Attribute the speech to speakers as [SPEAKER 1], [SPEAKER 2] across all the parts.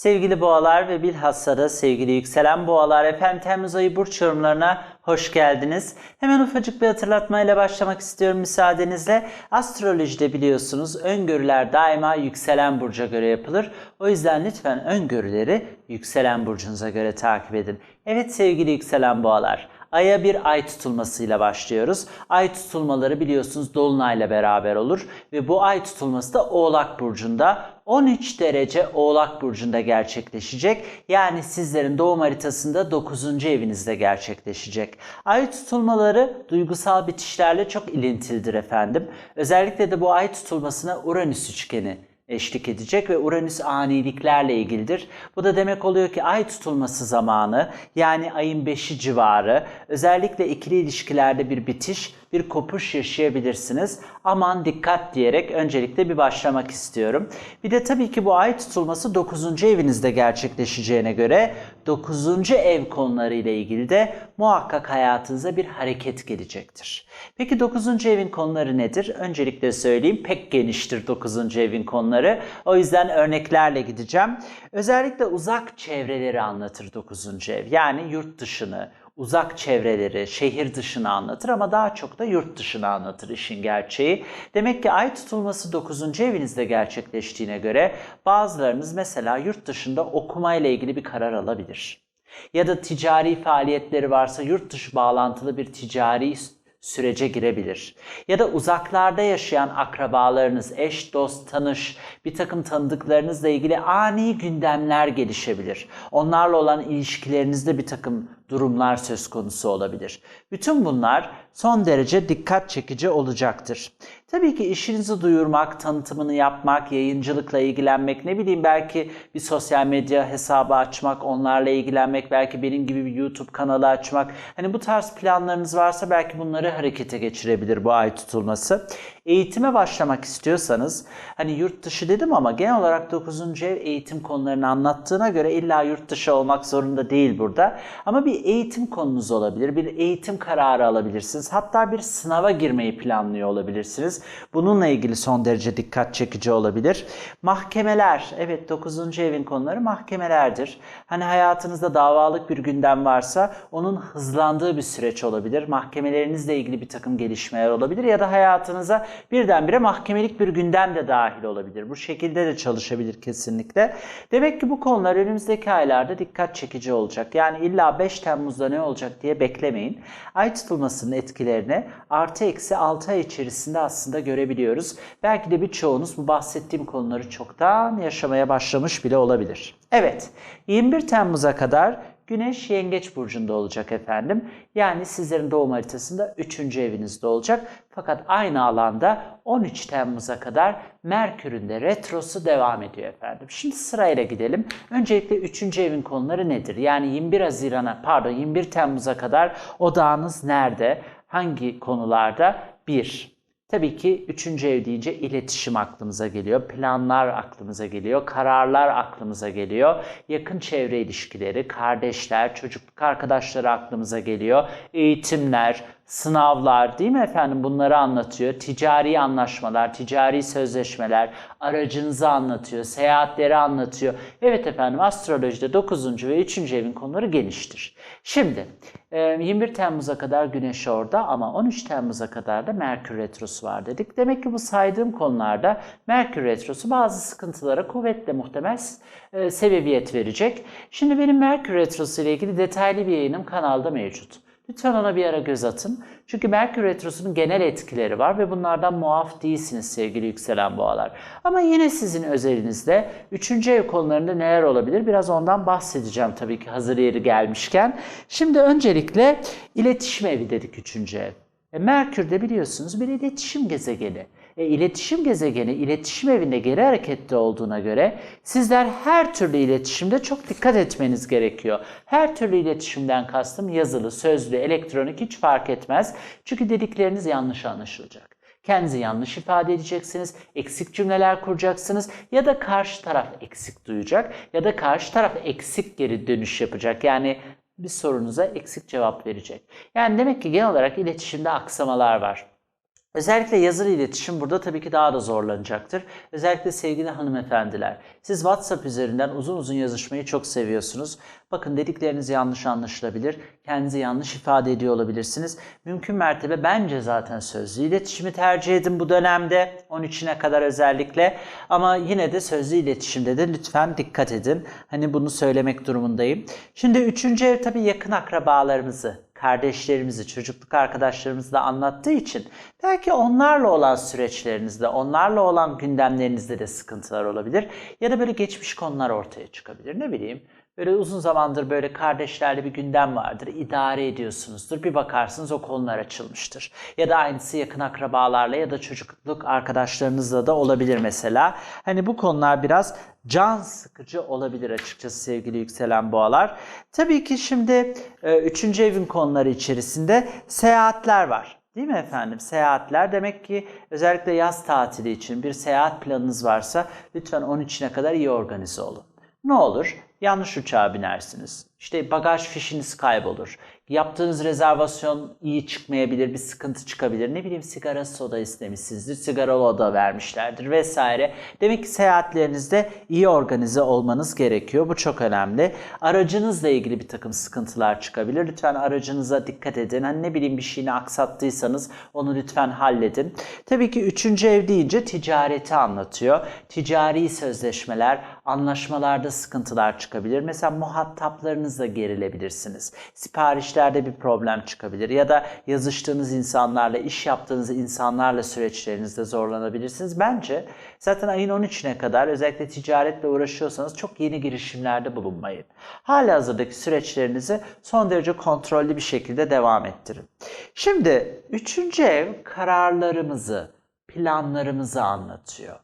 [SPEAKER 1] Sevgili boğalar ve bilhassa da sevgili yükselen boğalar efendim Temmuz ayı burç yorumlarına hoş geldiniz. Hemen ufacık bir hatırlatmayla başlamak istiyorum müsaadenizle. Astrolojide biliyorsunuz öngörüler daima yükselen burca göre yapılır. O yüzden lütfen öngörüleri yükselen burcunuza göre takip edin. Evet sevgili yükselen boğalar. Ay'a bir ay tutulmasıyla başlıyoruz. Ay tutulmaları biliyorsunuz dolunayla beraber olur ve bu ay tutulması da Oğlak burcunda 13 derece Oğlak burcunda gerçekleşecek. Yani sizlerin doğum haritasında 9. evinizde gerçekleşecek. Ay tutulmaları duygusal bitişlerle çok ilintilidir efendim. Özellikle de bu ay tutulmasına Uranüs üçgeni eşlik edecek ve Uranüs aniliklerle ilgilidir. Bu da demek oluyor ki ay tutulması zamanı yani ayın 5'i civarı özellikle ikili ilişkilerde bir bitiş, bir kopuş yaşayabilirsiniz. Aman dikkat diyerek öncelikle bir başlamak istiyorum. Bir de tabii ki bu ay tutulması 9. evinizde gerçekleşeceğine göre 9. ev konuları ile ilgili de muhakkak hayatınıza bir hareket gelecektir. Peki 9. evin konuları nedir? Öncelikle söyleyeyim pek geniştir 9. evin konuları. O yüzden örneklerle gideceğim. Özellikle uzak çevreleri anlatır 9. ev. Yani yurt dışını, uzak çevreleri, şehir dışını anlatır ama daha çok da yurt dışını anlatır işin gerçeği. Demek ki ay tutulması 9. evinizde gerçekleştiğine göre bazılarınız mesela yurt dışında okumayla ilgili bir karar alabilir. Ya da ticari faaliyetleri varsa yurt dışı bağlantılı bir ticari sürece girebilir. Ya da uzaklarda yaşayan akrabalarınız, eş, dost, tanış, bir takım tanıdıklarınızla ilgili ani gündemler gelişebilir. Onlarla olan ilişkilerinizde bir takım durumlar söz konusu olabilir. Bütün bunlar son derece dikkat çekici olacaktır. Tabii ki işinizi duyurmak, tanıtımını yapmak, yayıncılıkla ilgilenmek, ne bileyim belki bir sosyal medya hesabı açmak, onlarla ilgilenmek, belki benim gibi bir YouTube kanalı açmak. Hani bu tarz planlarınız varsa belki bunları harekete geçirebilir bu ay tutulması. Eğitime başlamak istiyorsanız, hani yurt dışı dedim ama genel olarak 9. ev eğitim konularını anlattığına göre illa yurt dışı olmak zorunda değil burada. Ama bir eğitim konunuz olabilir, bir eğitim kararı alabilirsiniz. Hatta bir sınava girmeyi planlıyor olabilirsiniz. Bununla ilgili son derece dikkat çekici olabilir. Mahkemeler, evet 9. evin konuları mahkemelerdir. Hani hayatınızda davalık bir gündem varsa onun hızlandığı bir süreç olabilir. Mahkemelerinizle ilgili bir takım gelişmeler olabilir ya da hayatınıza birdenbire mahkemelik bir gündem de dahil olabilir. Bu şekilde de çalışabilir kesinlikle. Demek ki bu konular önümüzdeki aylarda dikkat çekici olacak. Yani illa 5 Temmuz'da ne olacak diye beklemeyin. Ay tutulmasının etkilerini artı eksi 6 ay içerisinde aslında görebiliyoruz. Belki de birçoğunuz bu bahsettiğim konuları çoktan yaşamaya başlamış bile olabilir. Evet, 21 Temmuz'a kadar Güneş Yengeç burcunda olacak efendim. Yani sizlerin doğum haritasında 3. evinizde olacak. Fakat aynı alanda 13 Temmuz'a kadar Merkür'ün de retrosu devam ediyor efendim. Şimdi sırayla gidelim. Öncelikle 3. evin konuları nedir? Yani 21 Haziran'a pardon 21 Temmuz'a kadar odağınız nerede? Hangi konularda? 1. Tabii ki üçüncü ev deyince iletişim aklımıza geliyor, planlar aklımıza geliyor, kararlar aklımıza geliyor, yakın çevre ilişkileri, kardeşler, çocukluk arkadaşları aklımıza geliyor, eğitimler, sınavlar değil mi efendim bunları anlatıyor. Ticari anlaşmalar, ticari sözleşmeler, aracınızı anlatıyor, seyahatleri anlatıyor. Evet efendim astrolojide 9. ve 3. evin konuları geniştir. Şimdi 21 Temmuz'a kadar Güneş orada ama 13 Temmuz'a kadar da Merkür Retrosu var dedik. Demek ki bu saydığım konularda Merkür Retrosu bazı sıkıntılara kuvvetle muhtemel sebebiyet verecek. Şimdi benim Merkür Retrosu ile ilgili detaylı bir yayınım kanalda mevcut. Lütfen ona bir ara göz atın. Çünkü Merkür Retrosu'nun genel etkileri var ve bunlardan muaf değilsiniz sevgili yükselen boğalar. Ama yine sizin özelinizde 3. ev konularında neler olabilir? Biraz ondan bahsedeceğim tabii ki hazır yeri gelmişken. Şimdi öncelikle iletişim evi dedik 3. ev. E, Merkür de biliyorsunuz bir iletişim gezegeni. E, iletişim gezegeni iletişim evinde geri harekette olduğuna göre sizler her türlü iletişimde çok dikkat etmeniz gerekiyor. Her türlü iletişimden kastım yazılı, sözlü, elektronik hiç fark etmez. Çünkü dedikleriniz yanlış anlaşılacak. Kendinizi yanlış ifade edeceksiniz, eksik cümleler kuracaksınız ya da karşı taraf eksik duyacak ya da karşı taraf eksik geri dönüş yapacak. Yani bir sorunuza eksik cevap verecek. Yani demek ki genel olarak iletişimde aksamalar var. Özellikle yazılı iletişim burada tabii ki daha da zorlanacaktır. Özellikle sevgili hanımefendiler. Siz WhatsApp üzerinden uzun uzun yazışmayı çok seviyorsunuz. Bakın dedikleriniz yanlış anlaşılabilir. Kendinizi yanlış ifade ediyor olabilirsiniz. Mümkün mertebe bence zaten sözlü iletişimi tercih edin bu dönemde. 13'üne kadar özellikle. Ama yine de sözlü iletişimde de lütfen dikkat edin. Hani bunu söylemek durumundayım. Şimdi üçüncü ev tabii yakın akrabalarımızı, kardeşlerimizi, çocukluk arkadaşlarımızı da anlattığı için belki onlarla olan süreçlerinizde, onlarla olan gündemlerinizde de sıkıntılar olabilir. Ya da böyle geçmiş konular ortaya çıkabilir. Ne bileyim Böyle uzun zamandır böyle kardeşlerle bir gündem vardır. idare ediyorsunuzdur. Bir bakarsınız o konular açılmıştır. Ya da aynısı yakın akrabalarla ya da çocukluk arkadaşlarınızla da olabilir mesela. Hani bu konular biraz can sıkıcı olabilir açıkçası sevgili yükselen boğalar. Tabii ki şimdi e, üçüncü evin konuları içerisinde seyahatler var. Değil mi efendim? Seyahatler demek ki özellikle yaz tatili için bir seyahat planınız varsa lütfen onun içine kadar iyi organize olun. Ne olur? Yanlış uçağa binersiniz. İşte bagaj fişiniz kaybolur. Yaptığınız rezervasyon iyi çıkmayabilir, bir sıkıntı çıkabilir. Ne bileyim sigara soda istemişsinizdir, sigaralı oda vermişlerdir vesaire. Demek ki seyahatlerinizde iyi organize olmanız gerekiyor. Bu çok önemli. Aracınızla ilgili bir takım sıkıntılar çıkabilir. Lütfen aracınıza dikkat edin. Hani ne bileyim bir şeyini aksattıysanız onu lütfen halledin. Tabii ki üçüncü ev deyince ticareti anlatıyor. Ticari sözleşmeler, anlaşmalarda sıkıntılar çıkabilir. Mesela muhataplarınızla gerilebilirsiniz. Siparişlerde bir problem çıkabilir ya da yazıştığınız insanlarla, iş yaptığınız insanlarla süreçlerinizde zorlanabilirsiniz. Bence zaten ayın 13'üne kadar özellikle ticaretle uğraşıyorsanız çok yeni girişimlerde bulunmayın. Hali hazırdaki süreçlerinizi son derece kontrollü bir şekilde devam ettirin. Şimdi üçüncü ev kararlarımızı, planlarımızı anlatıyor.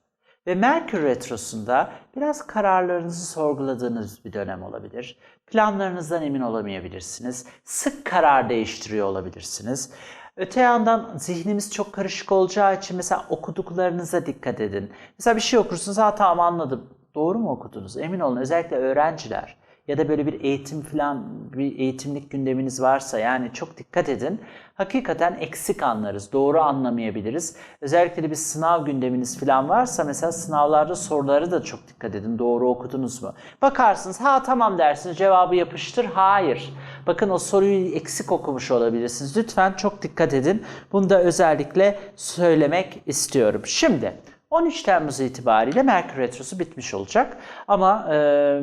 [SPEAKER 1] Ve Merkür Retrosu'nda biraz kararlarınızı sorguladığınız bir dönem olabilir. Planlarınızdan emin olamayabilirsiniz. Sık karar değiştiriyor olabilirsiniz. Öte yandan zihnimiz çok karışık olacağı için mesela okuduklarınıza dikkat edin. Mesela bir şey okursunuz, ha tamam anladım. Doğru mu okudunuz? Emin olun özellikle öğrenciler ya da böyle bir eğitim falan bir eğitimlik gündeminiz varsa yani çok dikkat edin. Hakikaten eksik anlarız, doğru anlamayabiliriz. Özellikle de bir sınav gündeminiz falan varsa mesela sınavlarda soruları da çok dikkat edin. Doğru okudunuz mu? Bakarsınız ha tamam dersiniz cevabı yapıştır. Hayır. Bakın o soruyu eksik okumuş olabilirsiniz. Lütfen çok dikkat edin. Bunu da özellikle söylemek istiyorum. Şimdi 13 Temmuz itibariyle Merkür Retrosu bitmiş olacak. Ama e,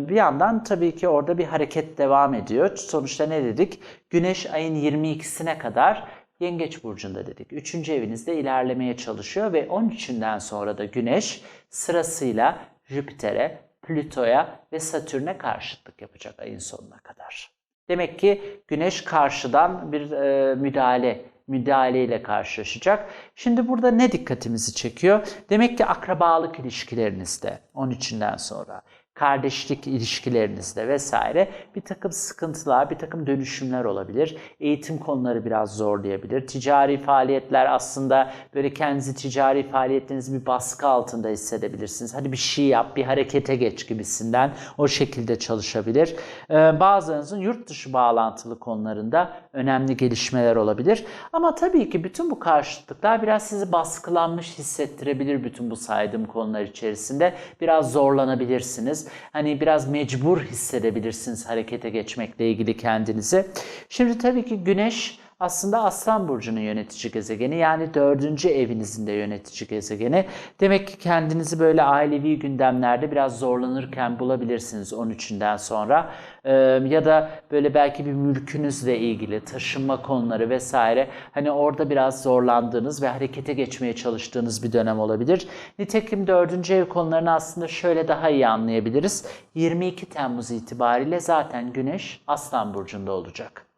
[SPEAKER 1] bir yandan tabii ki orada bir hareket devam ediyor. Sonuçta ne dedik? Güneş ayın 22'sine kadar Yengeç Burcu'nda dedik. Üçüncü evinizde ilerlemeye çalışıyor ve 13'ünden sonra da Güneş sırasıyla Jüpiter'e, Plüto'ya ve Satürn'e karşıtlık yapacak ayın sonuna kadar. Demek ki Güneş karşıdan bir e, müdahale müdahaleyle karşılaşacak. Şimdi burada ne dikkatimizi çekiyor? Demek ki akrabalık ilişkilerinizde 13'ünden sonra kardeşlik ilişkilerinizde vesaire bir takım sıkıntılar, bir takım dönüşümler olabilir. Eğitim konuları biraz zorlayabilir. Ticari faaliyetler aslında böyle kendinizi ticari faaliyetlerinizi bir baskı altında hissedebilirsiniz. Hadi bir şey yap, bir harekete geç gibisinden o şekilde çalışabilir. Ee, bazılarınızın yurt dışı bağlantılı konularında önemli gelişmeler olabilir. Ama tabii ki bütün bu karşıtlıklar biraz sizi baskılanmış hissettirebilir bütün bu saydığım konular içerisinde. Biraz zorlanabilirsiniz. Hani biraz mecbur hissedebilirsiniz harekete geçmekle ilgili kendinizi. Şimdi tabii ki Güneş aslında Aslan Burcu'nun yönetici gezegeni yani dördüncü evinizin de yönetici gezegeni. Demek ki kendinizi böyle ailevi gündemlerde biraz zorlanırken bulabilirsiniz 13'ünden sonra. Ee, ya da böyle belki bir mülkünüzle ilgili taşınma konuları vesaire hani orada biraz zorlandığınız ve harekete geçmeye çalıştığınız bir dönem olabilir. Nitekim dördüncü ev konularını aslında şöyle daha iyi anlayabiliriz. 22 Temmuz itibariyle zaten Güneş Aslan Burcu'nda olacak.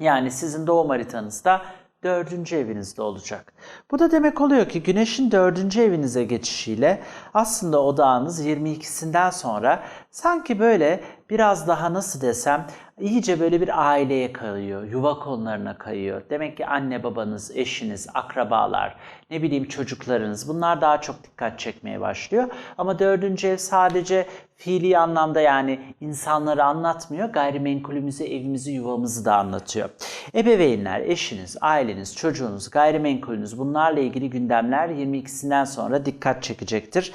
[SPEAKER 1] Yani sizin doğum haritanızda dördüncü evinizde olacak. Bu da demek oluyor ki güneşin dördüncü evinize geçişiyle aslında odağınız 22'sinden sonra sanki böyle biraz daha nasıl desem iyice böyle bir aileye kayıyor, yuva konularına kayıyor. Demek ki anne babanız, eşiniz, akrabalar, ne bileyim çocuklarınız bunlar daha çok dikkat çekmeye başlıyor. Ama dördüncü ev sadece fiili anlamda yani insanları anlatmıyor, gayrimenkulümüzü, evimizi, yuvamızı da anlatıyor. Ebeveynler, eşiniz, aileniz, çocuğunuz, gayrimenkulünüz bunlarla ilgili gündemler 22'sinden sonra dikkat çekecektir.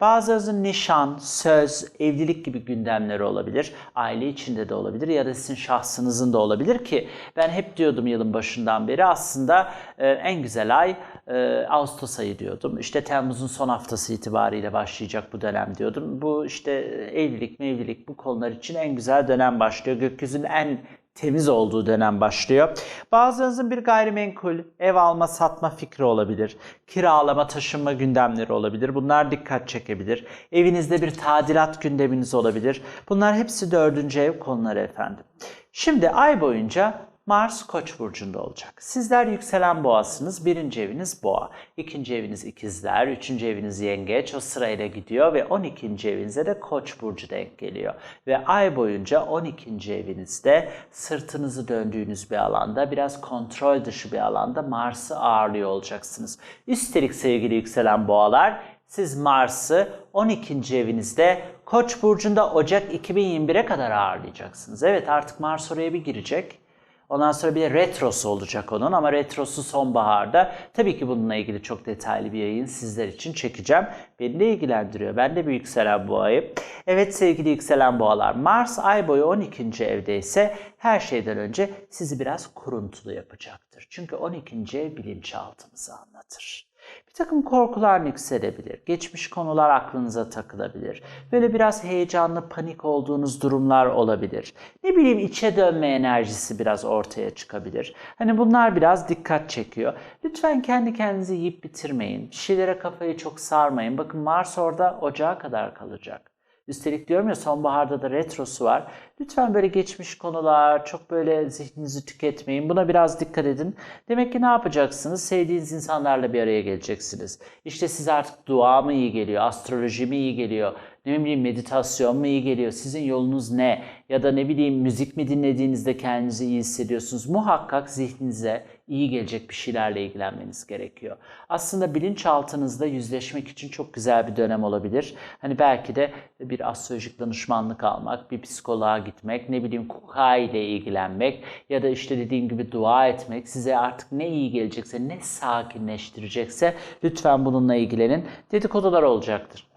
[SPEAKER 1] Bazılarınızın nişan, söz, evlilik gibi gündemleri olabilir. Aile içinde de olabilir ya da sizin şahsınızın da olabilir ki ben hep diyordum yılın başından beri aslında e, en güzel ay e, Ağustos ayı diyordum. İşte Temmuz'un son haftası itibariyle başlayacak bu dönem diyordum. Bu işte evlilik, mevlilik bu konular için en güzel dönem başlıyor. Gökyüzünün en temiz olduğu dönem başlıyor. Bazılarınızın bir gayrimenkul, ev alma satma fikri olabilir. Kiralama, taşınma gündemleri olabilir. Bunlar dikkat çekebilir. Evinizde bir tadilat gündeminiz olabilir. Bunlar hepsi dördüncü ev konuları efendim. Şimdi ay boyunca Mars Koç burcunda olacak. Sizler yükselen boğasınız. Birinci eviniz boğa. ikinci eviniz ikizler. Üçüncü eviniz yengeç. O sırayla gidiyor ve 12. evinize de Koç burcu denk geliyor. Ve ay boyunca 12. evinizde sırtınızı döndüğünüz bir alanda, biraz kontrol dışı bir alanda Mars'ı ağırlıyor olacaksınız. Üstelik sevgili yükselen boğalar, siz Mars'ı 12. evinizde Koç burcunda Ocak 2021'e kadar ağırlayacaksınız. Evet artık Mars oraya bir girecek. Ondan sonra bir de retrosu olacak onun ama retrosu sonbaharda. Tabii ki bununla ilgili çok detaylı bir yayın sizler için çekeceğim. Beni de ilgilendiriyor. Ben de bir yükselen boğayım. Evet sevgili yükselen boğalar. Mars ay boyu 12. evde ise her şeyden önce sizi biraz kuruntulu yapacaktır. Çünkü 12. ev bilinçaltımızı anlatır. Bir takım korkular yükselebilir. Geçmiş konular aklınıza takılabilir. Böyle biraz heyecanlı, panik olduğunuz durumlar olabilir. Ne bileyim içe dönme enerjisi biraz ortaya çıkabilir. Hani bunlar biraz dikkat çekiyor. Lütfen kendi kendinizi yiyip bitirmeyin. Bir şeylere kafayı çok sarmayın. Bakın Mars orada ocağa kadar kalacak. Üstelik diyorum ya sonbaharda da retrosu var. Lütfen böyle geçmiş konular, çok böyle zihninizi tüketmeyin. Buna biraz dikkat edin. Demek ki ne yapacaksınız? Sevdiğiniz insanlarla bir araya geleceksiniz. İşte size artık dua mı iyi geliyor, astroloji mi iyi geliyor, ne bileyim meditasyon mu iyi geliyor, sizin yolunuz ne? Ya da ne bileyim müzik mi dinlediğinizde kendinizi iyi hissediyorsunuz? Muhakkak zihninize iyi gelecek bir şeylerle ilgilenmeniz gerekiyor. Aslında bilinçaltınızda yüzleşmek için çok güzel bir dönem olabilir. Hani belki de bir astrolojik danışmanlık almak, bir psikoloğa gitmek, ne bileyim kuka ile ilgilenmek ya da işte dediğim gibi dua etmek size artık ne iyi gelecekse, ne sakinleştirecekse lütfen bununla ilgilenin. Dedikodular olacaktır.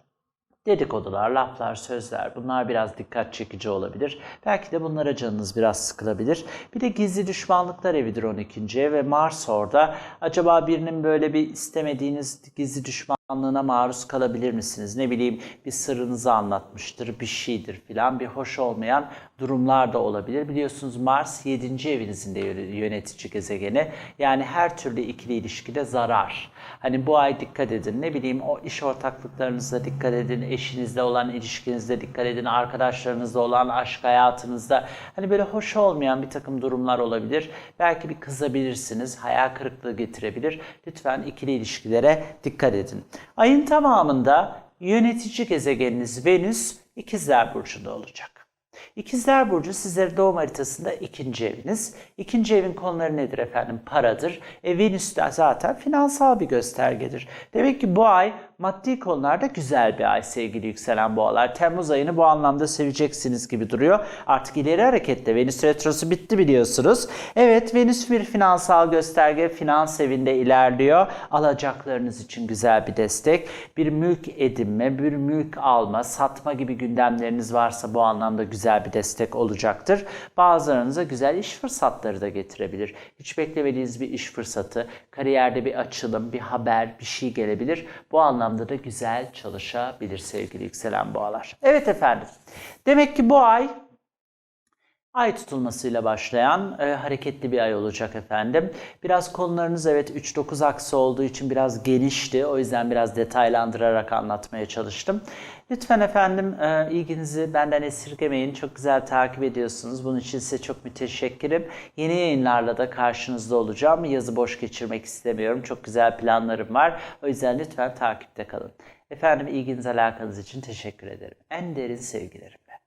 [SPEAKER 1] Dedikodular, laflar, sözler bunlar biraz dikkat çekici olabilir. Belki de bunlara canınız biraz sıkılabilir. Bir de gizli düşmanlıklar evidir 12. ev ve Mars orada. Acaba birinin böyle bir istemediğiniz gizli düşmanlığına maruz kalabilir misiniz? Ne bileyim bir sırrınızı anlatmıştır, bir şeydir filan. Bir hoş olmayan durumlar da olabilir. Biliyorsunuz Mars 7. evinizin de yönetici gezegeni. Yani her türlü ikili ilişkide zarar. Hani bu ay dikkat edin. Ne bileyim o iş ortaklıklarınızda dikkat edin. Eşinizle olan ilişkinizde dikkat edin. Arkadaşlarınızla olan aşk hayatınızda. Hani böyle hoş olmayan bir takım durumlar olabilir. Belki bir kızabilirsiniz. Hayal kırıklığı getirebilir. Lütfen ikili ilişkilere dikkat edin. Ayın tamamında yönetici gezegeniniz Venüs İkizler Burcu'nda olacak. İkizler Burcu sizlere doğum haritasında ikinci eviniz. İkinci evin konuları nedir efendim? Paradır. E, Venüs de zaten finansal bir göstergedir. Demek ki bu ay maddi konularda güzel bir ay sevgili yükselen boğalar. Temmuz ayını bu anlamda seveceksiniz gibi duruyor. Artık ileri harekette Venüs retrosu bitti biliyorsunuz. Evet Venüs bir finansal gösterge. Finans evinde ilerliyor. Alacaklarınız için güzel bir destek. Bir mülk edinme, bir mülk alma, satma gibi gündemleriniz varsa bu anlamda güzel bir destek olacaktır. Bazılarınıza güzel iş fırsatları da getirebilir. Hiç beklemediğiniz bir iş fırsatı, kariyerde bir açılım, bir haber, bir şey gelebilir. Bu anlamda da güzel çalışabilir sevgili yükselen boğalar. Evet efendim. Demek ki bu ay Ay tutulmasıyla başlayan e, hareketli bir ay olacak efendim. Biraz konularınız evet 3-9 aksı olduğu için biraz genişti. O yüzden biraz detaylandırarak anlatmaya çalıştım. Lütfen efendim e, ilginizi benden esirgemeyin. Çok güzel takip ediyorsunuz. Bunun için size çok müteşekkirim. Yeni yayınlarla da karşınızda olacağım. Yazı boş geçirmek istemiyorum. Çok güzel planlarım var. O yüzden lütfen takipte kalın. Efendim ilginiz alakanız için teşekkür ederim. En derin sevgilerimle.